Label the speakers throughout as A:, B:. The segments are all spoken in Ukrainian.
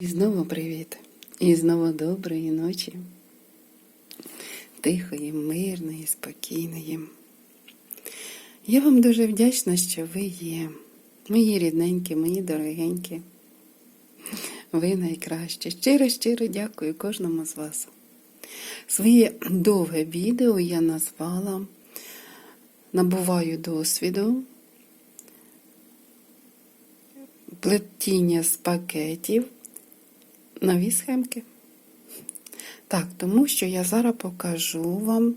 A: І знову привіт. І знову доброї ночі. Тихої, мирної, спокійної. Я вам дуже вдячна, що ви є. Мої рідненькі, мої дорогенькі. Ви найкраще. Щиро, щиро дякую кожному з вас. Своє довге відео я назвала Набуваю досвіду. Плетіння з пакетів. Нові схемки. Так, тому що я зараз покажу вам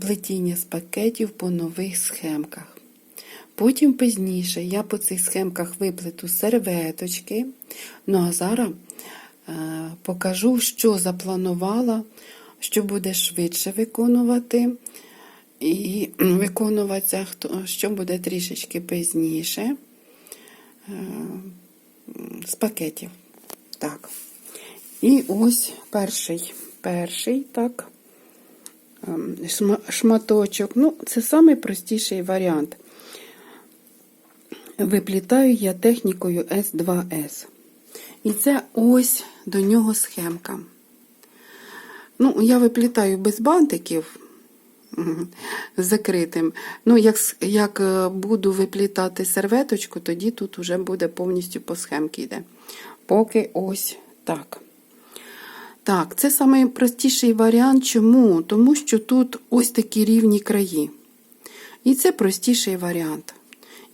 A: плетіння з пакетів по нових схемках. Потім пізніше я по цих схемках виплету серветочки. Ну а зараз е, покажу, що запланувала, що буде швидше виконувати. І виконуватися, що буде трішечки пізніше е, з пакетів. Так. І ось перший, перший, так, ем, шматочок. Ну, це найпростіший варіант. Виплітаю я технікою S2S. І це ось до нього схемка. Ну, я виплітаю без бантиків закритим. Ну, як, як е, буду виплітати серветочку, тоді тут вже буде повністю по схемці йде. Поки ось так. Так, це найпростіший варіант. Чому? Тому що тут ось такі рівні краї. І це простіший варіант.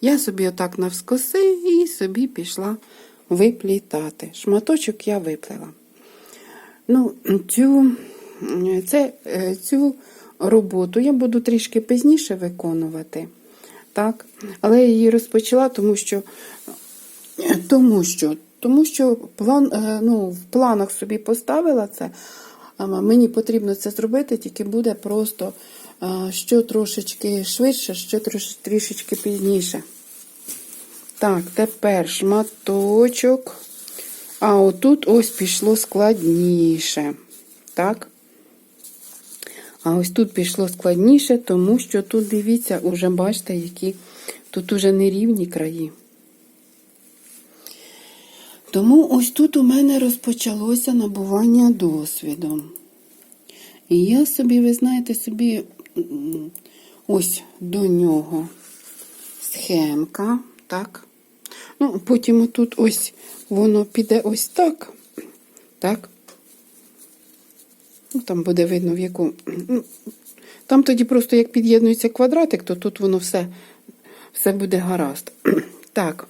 A: Я собі отак навскоси і собі пішла виплітати. Шматочок я виплела. Ну, цю, це, е, цю роботу я буду трішки пізніше виконувати. Так? Але я її розпочала, тому що тому що, тому що план, е, ну, в планах собі поставила це. Мені потрібно це зробити, тільки буде просто е, що трошечки швидше, що трішечки пізніше. Так, тепер шматочок. А отут ось пішло складніше. Так? А ось тут пішло складніше, тому що тут, дивіться, уже бачите, які тут уже нерівні краї. Тому ось тут у мене розпочалося набування досвіду. І я собі, ви знаєте, собі ось до нього схемка, так? Ну, потім отут ось воно піде ось так. Так. Ну, там буде видно, в яку. ну, Там тоді просто як під'єднується квадратик, то тут воно все, все буде гаразд. Так.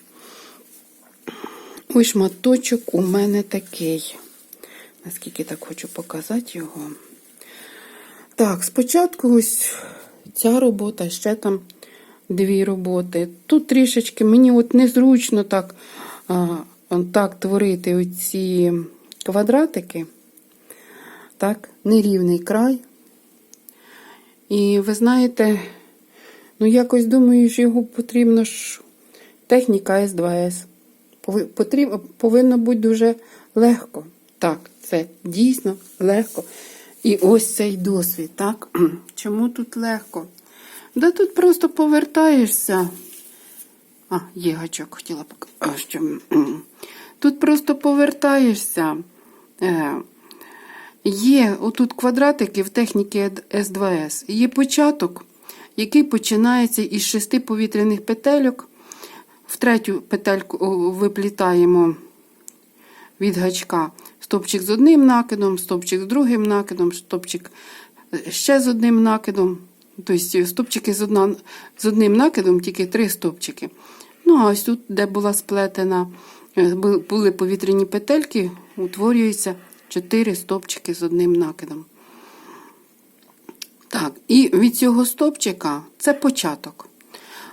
A: Ось шматочок у мене такий. Наскільки так хочу показати його. Так, спочатку ось ця робота, ще там дві роботи. Тут трішечки мені от незручно так, так творити оці квадратики. Так, нерівний край. І ви знаєте, ну якось думаю, що його потрібно ж техніка С2С. Пови- повинно бути дуже легко. Так, це дійсно легко. І ось цей досвід, так? Чому тут легко? Да тут просто повертаєшся. А, є гачок, хотіла показати. Тут просто повертаєшся. Е, Є отут квадратики в техніці С2С. Є початок, який починається із шести повітряних петельок. В третю петельку виплітаємо від гачка стопчик з одним накидом, стопчик з другим накидом, стопчик е, ще з одним накидом. Тобто стопчики з, одна, з одним накидом, тільки три стопчики. Ну, а ось тут, де була сплетена, е, були повітряні петельки, утворюється 4 стопчики з одним накидом. Так, і від цього стопчика це початок.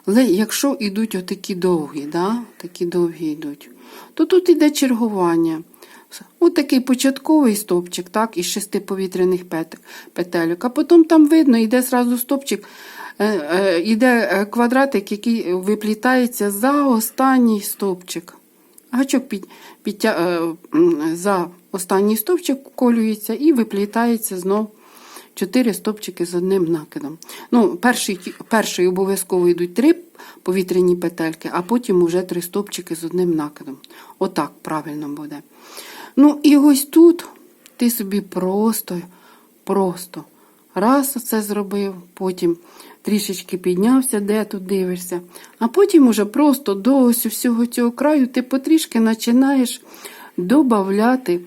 A: Але якщо йдуть отакі довгі, да, такі довгі йдуть, то тут йде чергування. Ось такий початковий стопчик, так, із шести повітряних пет- петельок. А потім там видно, йде зразу стопчик, е, е, йде е, квадратик, який виплітається за останній стопчик. Гачок під, підтя, е, за останній стовпчик вколюється і виплітається знов 4 стопчики з одним накидом. Ну, перший, перший обов'язково йдуть 3 повітряні петельки, а потім уже 3 стопчики з одним накидом. Отак правильно буде. Ну, і ось тут ти собі просто, просто раз це зробив, потім трішечки піднявся, де тут дивишся. А потім уже просто до ось всього цього краю ти потрішки починаєш додавати.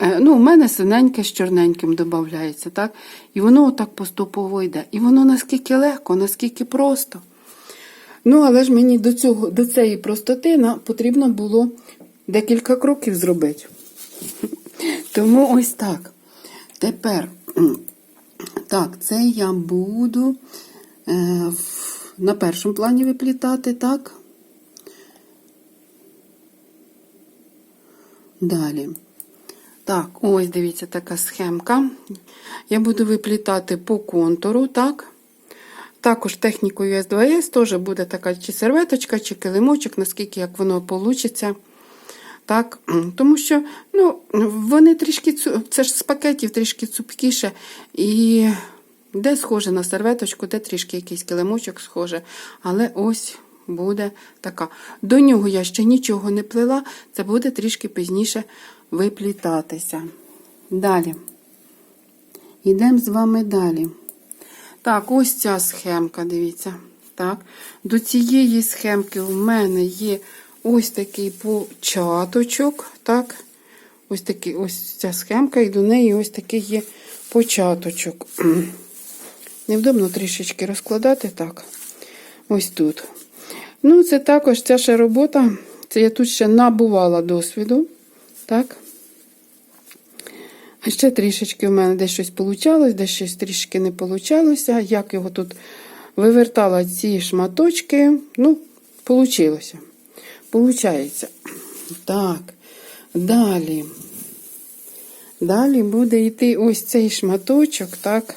A: Е, Ну, у мене синеньке з чорненьким додається, так? І воно отак поступово йде. І воно наскільки легко, наскільки просто. Ну, але ж мені до цього, до цієї простоти потрібно було декілька кроків зробити. Тому ось так. Тепер, так, це я буду е, на першому плані виплітати, так? Далі. Так, ось дивіться така схемка. Я буду виплітати по контуру, так? Також технікою S2S теж буде така чи серветочка, чи килимочок, наскільки як воно вийде. Так, тому що ну, вони трішки, це ж з пакетів трішки цупкіше. І де схоже на серветочку, де трішки якийсь килимочок схоже. Але ось буде така. До нього я ще нічого не плела, це буде трішки пізніше виплітатися. Далі. Йдемо з вами далі. Так, ось ця схемка, дивіться. Так. До цієї схемки у мене є ось такий початочок. Так. Ось такий, ось ця схемка, і до неї ось такий є початочок. Невдобно трішечки розкладати так. Ось тут. Ну, це також ця ще робота. Це я тут ще набувала досвіду. Так. Ще трішечки в мене десь щось получалось, десь щось трішки не получалося. Як його тут вивертала ці шматочки, ну, получилося. Получається. Так, далі. Далі буде йти ось цей шматочок, так.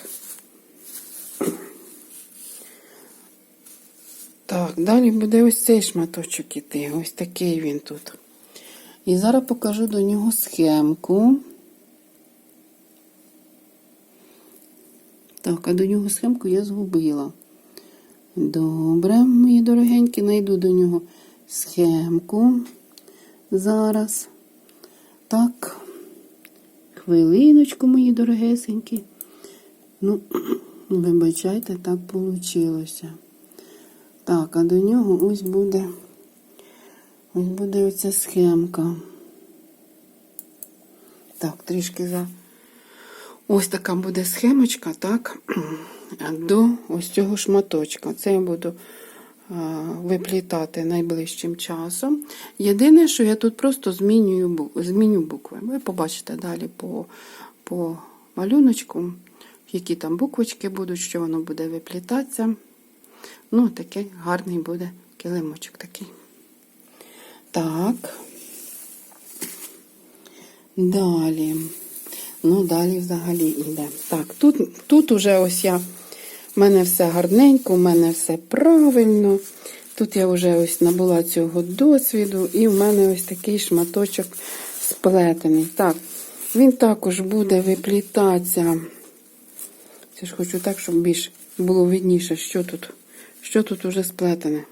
A: Так, далі буде ось цей шматочок іти. Ось такий він тут. І зараз покажу до нього схемку. Так, а до нього схемку я згубила. Добре, мої дорогенькі, знайду до нього схемку. Зараз. Так. Хвилиночку, мої дорогесенькі. Ну, вибачайте, так вийшло. Так, а до нього ось буде. Ось буде оця схемка. Так, трішки за. Ось така буде схемочка, так, до ось цього шматочка. Це я буду виплітати найближчим часом. Єдине, що я тут просто змінюю, зміню букви. Ви побачите далі по, по малюночку, які там буквочки будуть, що воно буде виплітатися. Ну, такий гарний буде килимочок такий. Так. Далі. Ну, далі взагалі йде. Так, тут, тут уже ось я. У мене все гарненько, у мене все правильно. Тут я вже ось набула цього досвіду, і в мене ось такий шматочок сплетений. Так, він також буде виплітатися. Це ж хочу так, щоб більш було видніше, що тут, що тут уже сплетене.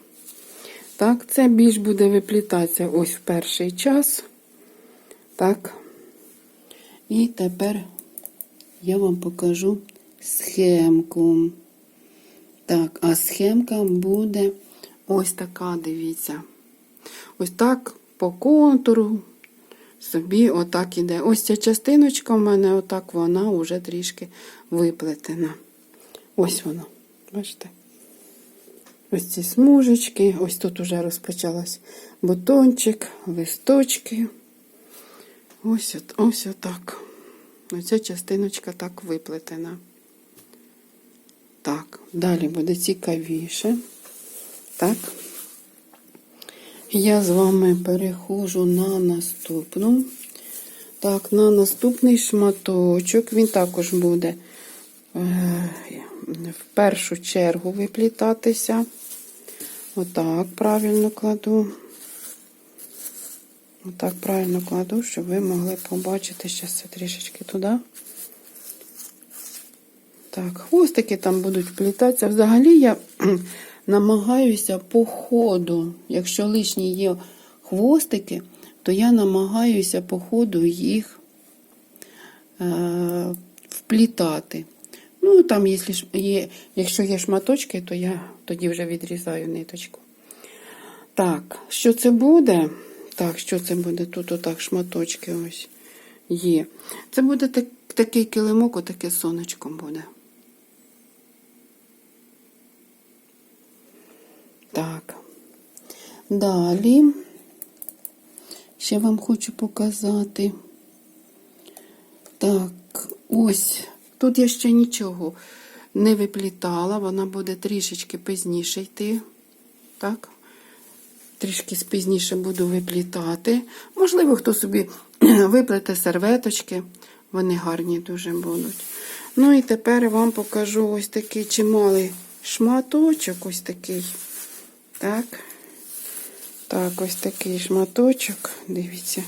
A: Так, це більш буде виплітатися ось в перший час. Так. І тепер я вам покажу схемку. Так, а схемка буде ось така, дивіться. Ось так по контуру собі отак іде. Ось ця частиночка в мене, отак вона вже трішки виплетена. Ось вона. Бачите? Ось ці смужечки, ось тут уже розпочалась бутончик, листочки. Ось от, ось отак. Оця частиночка так виплетена. Так, далі буде цікавіше. Так. Я з вами переходжу на наступну. Так, на наступний шматочок. Він також буде е, в першу чергу виплітатися. Отак правильно кладу. Отак правильно кладу, щоб ви могли побачити. Зараз це трішечки туди. Так, хвостики там будуть вплітатися. Взагалі я намагаюся по ходу, якщо лишні є хвостики, то я намагаюся по ходу їх е, вплітати. Ну, там, якщо, є, якщо є шматочки, то я тоді вже відрізаю ниточку. Так, що це буде? Так, що це буде? Тут отак шматочки ось є. Це буде так, такий килимок, отаке сонечко буде. Так. Далі. Ще вам хочу показати. Так, ось. Тут я ще нічого не виплітала, вона буде трішечки пізніше йти. Так? Трішки пізніше буду виплітати. Можливо, хто собі виплете серветочки. Вони гарні дуже будуть. Ну і тепер вам покажу ось такий чималий шматочок. Ось такий. Так. Так, ось такий шматочок. Дивіться.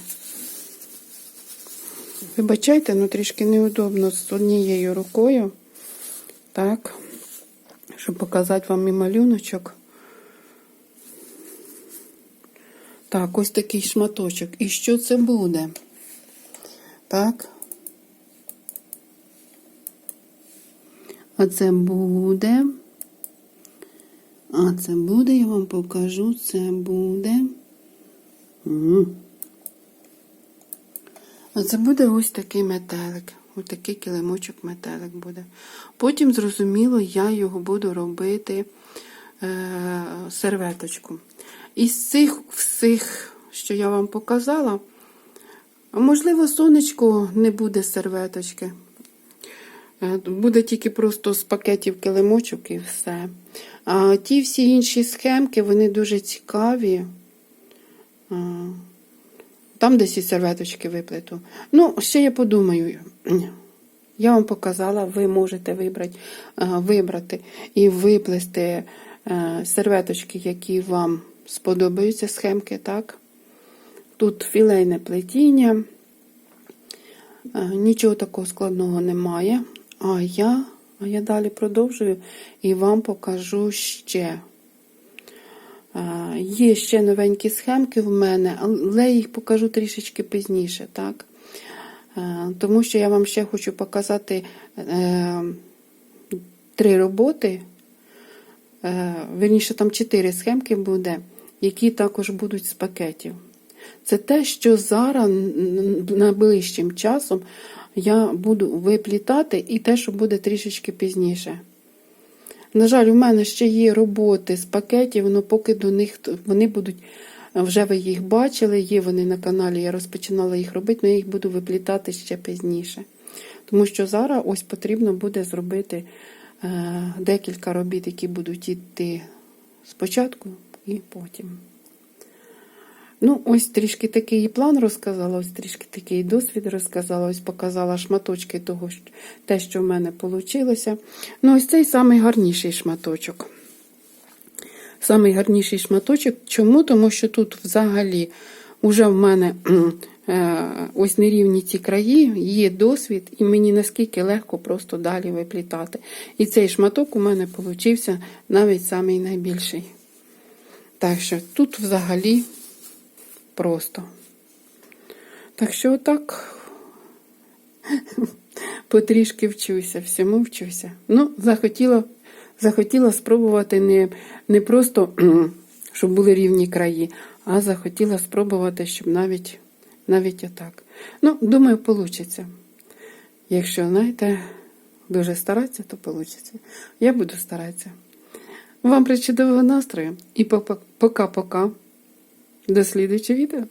A: Вибачайте, ну трішки неудобно з однією рукою. Так. Щоб показати вам і малюночок. Так, ось такий шматочок. І що це буде? Так. А це буде. А це буде, я вам покажу, це буде. А це буде ось такий метелик. Ось такий килимочок метелик буде. Потім, зрозуміло, я його буду робити е, серветочку. Із цих всіх, що я вам показала, можливо, сонечко не буде серветочки. Е, Буде тільки просто з пакетів килимочок і все. А ті всі інші схемки, вони дуже цікаві. Там десь і серветочки виплету. Ну, ще я подумаю. Я вам показала, ви можете вибрати, е, вибрати і виплести е, серветочки, які вам сподобаються схемки, так? Тут філейне плетіння. Е, Нічого такого складного немає. А я, а я далі продовжую і вам покажу ще. Є ще новенькі схемки в мене, але я їх покажу трішечки пізніше, так? Тому що я вам ще хочу показати е, три роботи. Е, Вірніше, там чотири схемки буде, які також будуть з пакетів. Це те, що зараз найближчим часом я буду виплітати, і те, що буде трішечки пізніше. На жаль, у мене ще є роботи з пакетів, але поки до них вони будуть, вже ви їх бачили, є вони на каналі, я розпочинала їх робити, але я їх буду виплітати ще пізніше. Тому що зараз ось потрібно буде зробити е, декілька робіт, які будуть йти спочатку і потім. Ну, ось трішки такий план розказала, ось трішки такий досвід розказала, ось показала шматочки того, те, що в мене вийшло. Ну, ось цей самий гарніший шматочок. Самий гарніший шматочок. Чому? Тому що тут взагалі вже в мене е, ось нерівні ці краї, є досвід, і мені наскільки легко просто далі виплітати. І цей шматок у мене получився навіть самий найбільший. Так що тут взагалі просто. Так що отак потрішки вчуся, всьому вчуся. Ну, захотіла, захотіла спробувати не, не просто, щоб були рівні краї, а захотіла спробувати, щоб навіть, навіть отак. Ну, думаю, вийде. Якщо, знаєте, дуже старатися, то вийде. Я буду старатися. Вам причудового настрою і пока-пока. До слідуючого відео.